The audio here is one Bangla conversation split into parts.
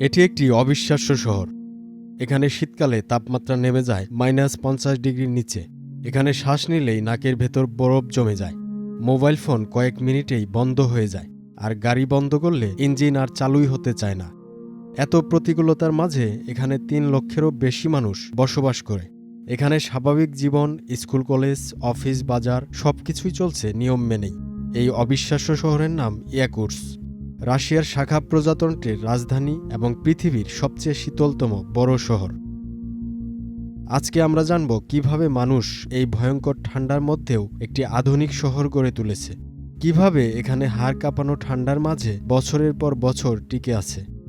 এটি একটি অবিশ্বাস্য শহর। এখানে শীতকালে তাপমাত্রা নেমে যায় মাইনাস পঞ্চাশ ডিগ্রির নিচে। এখানে শ্বাস নিলেই নাকের ভেতর বরফ জমে যায়। মোবাইল ফোন কয়েক মিনিটেই বন্ধ হয়ে যায় আর গাড়ি বন্ধ করলে ইঞ্জিন আর চালুই হতে চায় না। এত প্রতিকূলতার মাঝে এখানে তিন লক্ষেরও বেশি মানুষ বসবাস করে। এখানে স্বাভাবিক জীবন, স্কুল কলেজ, অফিস বাজার সবকিছুই চলছে নিয়ম মেনেই। এই অবিশ্বাস্য শহরের নাম ইয়াকুটস। রাশিয়ার শাখা প্রজাতন্ত্রের রাজধানী এবং পৃথিবীর সবচেয়ে শীতলতম বড় শহর। আজকে আমরা জানব কীভাবে মানুষ এই ভয়ঙ্কর ঠান্ডার মধ্যেও একটি আধুনিক শহর গড়ে তুলেছে। কীভাবে এখানে হাড় কাঁপানো ঠান্ডার মাঝে বছরের পর বছর টিকে আছে।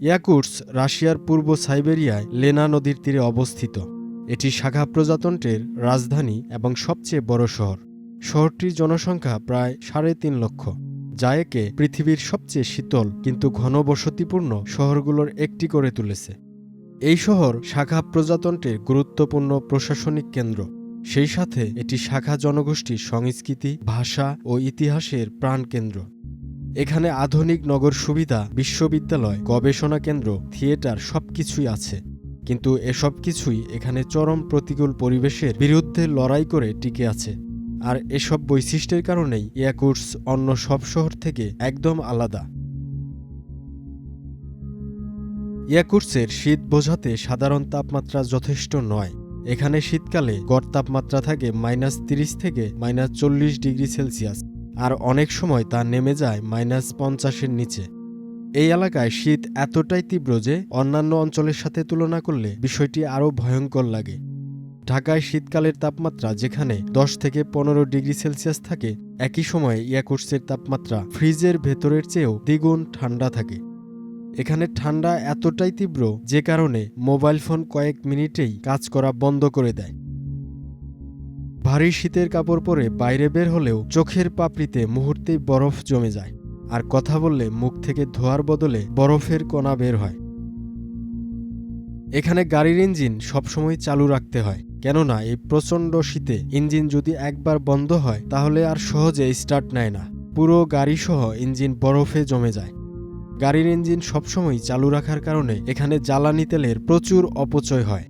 ইয়াকুটস রাশিয়ার পূর্ব সাইবেরিয়ায় লেনা নদীর তীরে অবস্থিত। এটি শাখা প্রজাতন্ত্রের রাজধানী এবং সবচেয়ে বড় শহর। শহরটির জনসংখ্যা প্রায় সাড়ে তিন লক্ষ, যা একে পৃথিবীর সবচেয়ে শীতল কিন্তু ঘনবসতিপূর্ণ শহরগুলোর একটি করে তুলেছে। এই শহর শাখা প্রজাতন্ত্রের গুরুত্বপূর্ণ প্রশাসনিক কেন্দ্র। সেই সাথে এটি শাখা জনগোষ্ঠীর সংস্কৃতি, ভাষা ও ইতিহাসের প্রাণকেন্দ্র। এখানে আধুনিক নগর সুবিধা, বিশ্ববিদ্যালয়, গবেষণা কেন্দ্র, থিয়েটার সবকিছুই আছে। কিন্তু এসব কিছুই এখানে চরম প্রতিকূল পরিবেশের বিরুদ্ধে লড়াই করে টিকে আছে। আর এসব বৈশিষ্ট্যের কারণেই ইয়াকুটস অন্য সব শহর থেকে একদম আলাদা। ইয়াকুটসের শীত বোঝাতে সাধারণ তাপমাত্রা যথেষ্ট নয়। এখানে শীতকালে গড় তাপমাত্রা থাকে মাইনাস তিরিশ থেকে মাইনাস চল্লিশ ডিগ্রি সেলসিয়াস। আর অনেক সময় তা নেমে যায় মাইনাস পঞ্চাশের নিচে। এই এলাকায় শীত এতটাই তীব্র যে অন্যান্য অঞ্চলের সাথে তুলনা করলে বিষয়টি আরও ভয়ঙ্কর লাগে। ঢাকায় শীতকালের তাপমাত্রা যেখানে দশ থেকে পনেরো ডিগ্রি সেলসিয়াস থাকে, একই সময়ে ইয়াকুটসের তাপমাত্রা ফ্রিজের ভেতরের চেয়েও দ্বিগুণ ঠান্ডা থাকে। এখানে ঠান্ডা এতটাই তীব্র যে কারণে মোবাইল ফোন কয়েক মিনিটেই কাজ করা বন্ধ করে দেয়। ভারী শীতের কাপড় পরে বাইরে বের হলেও চোখের পাপড়িতে মুহূর্তেই বরফ জমে যায়। আর কথা বললে মুখ থেকে ধোয়ার বদলে বরফের কণা বের হয়। এখানে গাড়ির ইঞ্জিন সবসময় চালু রাখতে হয়। কেননা এই প্রচণ্ড শীতে ইঞ্জিন যদি একবার বন্ধ হয়, তাহলে আর সহজে স্টার্ট নেয় না। পুরো গাড়িসহ ইঞ্জিন বরফে জমে যায়। গাড়ির ইঞ্জিন সবসময় চালু রাখার কারণে এখানে জ্বালানি তেলের প্রচুর অপচয় হয়।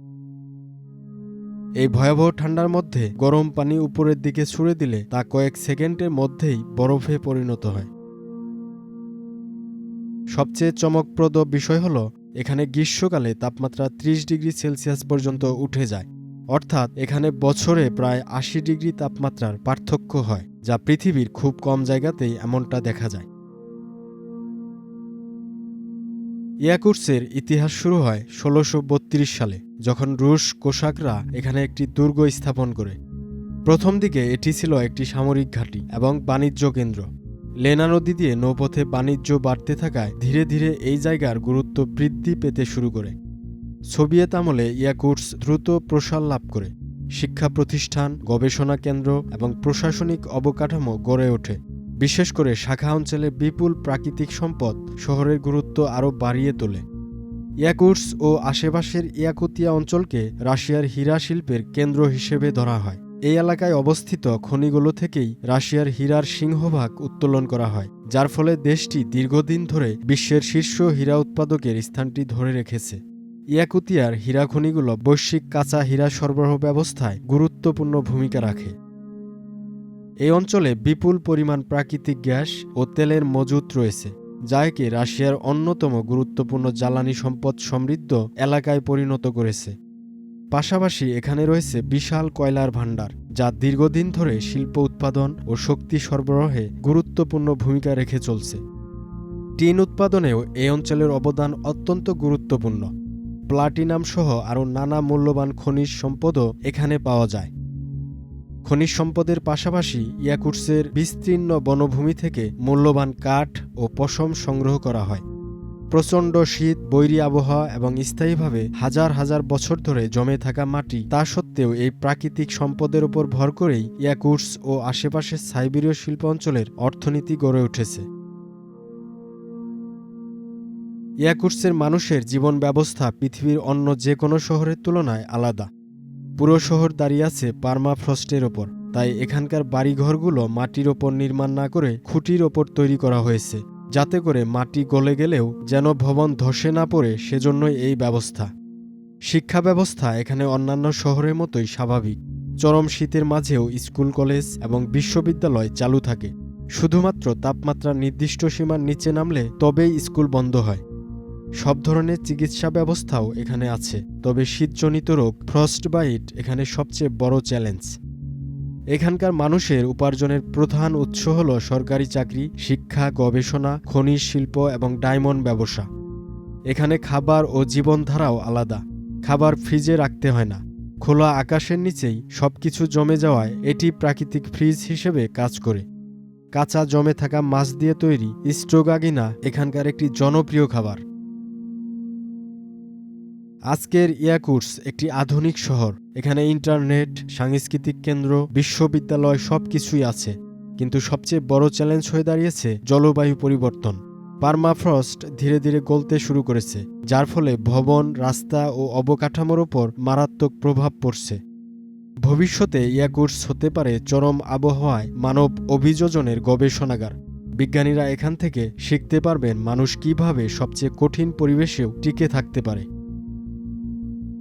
এই ভয়াবহ ঠান্ডার মধ্যে গরম পানি উপরের দিকে ছুড়ে দিলে তা কয়েক সেকেন্ডের মধ্যেই বরফে পরিণত হয়। সবচেয়ে চমকপ্রদ বিষয় হল, এখানে গ্রীষ্মকালে তাপমাত্রা ত্রিশ ডিগ্রি সেলসিয়াস পর্যন্ত উঠে যায়। অর্থাৎ এখানে বছরে প্রায় আশি ডিগ্রি তাপমাত্রার পার্থক্য হয়, যা পৃথিবীর খুব কম জায়গাতেই এমনটা দেখা যায়। ইয়াকুটসের ইতিহাস শুরু হয় ষোলোশো সালে। যখন রুশ কোষাকরা এখানে একটি দুর্গ স্থাপন করে। প্রথম দিকে এটি ছিল একটি সামরিক ঘাঁটি এবং বাণিজ্য কেন্দ্র। লেনা নদী দিয়ে নৌপথে বাণিজ্য বাড়তে থাকায় ধীরে ধীরে এই জায়গার গুরুত্ব বৃদ্ধি পেতে শুরু করে। সোভিয়েত আমলে ইয়াকুটস দ্রুত প্রসার লাভ করে। শিক্ষা প্রতিষ্ঠান, গবেষণা কেন্দ্র এবং প্রশাসনিক অবকাঠামো গড়ে ওঠে। বিশেষ করে শাখা অঞ্চলে বিপুল প্রাকৃতিক সম্পদ শহরের গুরুত্ব আরও বাড়িয়ে তোলে। ইয়াকুটস ও আশেপাশের ইয়াকুতিয়া অঞ্চলকে রাশিয়ার হীরা শিল্পের কেন্দ্র হিসেবে ধরা হয়। এই এলাকায় অবস্থিত খনিগুলো থেকেই রাশিয়ার হীরার সিংহভাগ উত্তোলন করা হয়, যার ফলে দেশটি দীর্ঘদিন ধরে বিশ্বের শীর্ষ হীরা উৎপাদকের স্থানটি ধরে রেখেছে। ইয়াকুতিয়ার হীরা খনিগুলো বৈশ্বিক কাঁচা হীরা সরবরাহ ব্যবস্থায় গুরুত্বপূর্ণ ভূমিকা রাখে। এই অঞ্চলে বিপুল পরিমাণ প্রাকৃতিক গ্যাস ও তেলের মজুত রয়েছে। যা একে রাশিয়ার অন্যতম গুরুত্বপূর্ণ জ্বালানি সম্পদ সমৃদ্ধ এলাকায় পরিণত করেছে। পাশাপাশি এখানে রয়েছে বিশাল কয়লার ভাণ্ডার, যা দীর্ঘদিন ধরে শিল্প উৎপাদন ও শক্তি সরবরাহে গুরুত্বপূর্ণ ভূমিকা রেখে চলছে। টিন উৎপাদনেও এই অঞ্চলের অবদান অত্যন্ত গুরুত্বপূর্ণ। প্লাটিনাম সহ আরও নানা মূল্যবান খনিজ সম্পদও এখানে পাওয়া যায়। খনিজ সম্পদের পাশাপাশি ইয়াকুটসের বিস্তীর্ণ বনভূমি থেকে মূল্যবান কাঠ ও পশম সংগ্রহ করা হয়। প্রচণ্ড শীত, বৈরী আবহাওয়া এবং স্থায়ীভাবে হাজার হাজার বছর ধরে জমে থাকা মাটি, তা সত্ত্বেও এই প্রাকৃতিক সম্পদের উপর ভর করেই ইয়াকুটস ও আশেপাশের সাইবেরীয় শিল্প অঞ্চলের অর্থনীতি গড়ে উঠেছে। ইয়াকুটসের মানুষের জীবন ব্যবস্থা পৃথিবীর অন্য যে কোনো শহরের তুলনায় আলাদা। পুরো শহর দাঁড়িয়ে আছে পার্মাফ্রস্টের ওপর। তাই এখানকার বাড়িঘরগুলো মাটির ওপর নির্মাণ না করে খুঁটির ওপর তৈরি করা হয়েছে, যাতে করে মাটি গলে গেলেও যেন ভবন ধসে না পড়ে সেজন্যই এই ব্যবস্থা। শিক্ষা ব্যবস্থা এখানে অন্যান্য শহরের মতোই স্বাভাবিক। চরম শীতের মাঝেও স্কুল, কলেজ এবং বিশ্ববিদ্যালয় চালু থাকে। শুধুমাত্র তাপমাত্রা নির্দিষ্ট সীমার নিচে নামলে তবেই স্কুল বন্ধ হয়। সব ধরনের চিকিৎসা ব্যবস্থাও এখানে আছে, তবে শীতজনিত রোগ ফ্রস্ট বাইট এখানে সবচেয়ে বড় চ্যালেঞ্জ এখানকার মানুষের উপার্জনের প্রধান উৎস হল সরকারি চাকরি, শিক্ষা, গবেষণা, খনিজ শিল্প এবং ডায়মন্ড ব্যবসা। এখানে খাবার ও জীবনধারাও আলাদা, খাবার ফ্রিজে রাখতে হয় না। খোলা আকাশের নিচেই সবকিছু জমে যাওয়ায় এটি প্রাকৃতিক ফ্রিজ হিসেবে কাজ করে। কাঁচা জমে থাকা মাছ দিয়ে তৈরি স্ট্রোগাগিনা এখানকার একটি জনপ্রিয় খাবার। আজকের ইয়াকুটস একটি আধুনিক শহর। এখানে ইন্টারনেট, সাংস্কৃতিক কেন্দ্র, বিশ্ববিদ্যালয় সবকিছুই আছে। কিন্তু সবচেয়ে বড় চ্যালেঞ্জ হয়ে দাঁড়িয়েছে জলবায়ু পরিবর্তন। পার্মাফ্রস্ট ধীরে ধীরে গলতে শুরু করেছে, যার ফলে ভবন, রাস্তা ও অবকাঠামোর ওপর মারাত্মক প্রভাব পড়ছে। ভবিষ্যতে ইয়াকুটস হতে পারে চরম আবহাওয়ায় মানব অভিযোজনের গবেষণাগার। বিজ্ঞানীরা এখান থেকে শিখতে পারবেন মানুষ কীভাবে সবচেয়ে কঠিন পরিবেশেও টিকে থাকতে পারে।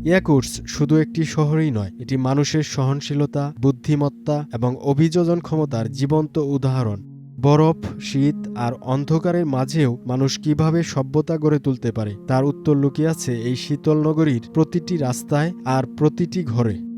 ইয়াকুটস শুধু একটি শহরই নয়, এটি মানুষের সহনশীলতা, বুদ্ধিমত্তা এবং অভিযোজন ক্ষমতার জীবন্ত উদাহরণ। বরফ, শীত আর অন্ধকারের মাঝেও মানুষ কীভাবে সভ্যতা গড়ে তুলতে পারে, তার উত্তর লুকিয়ে আছে এই শীতল নগরীর প্রতিটি রাস্তায় আর প্রতিটি ঘরে।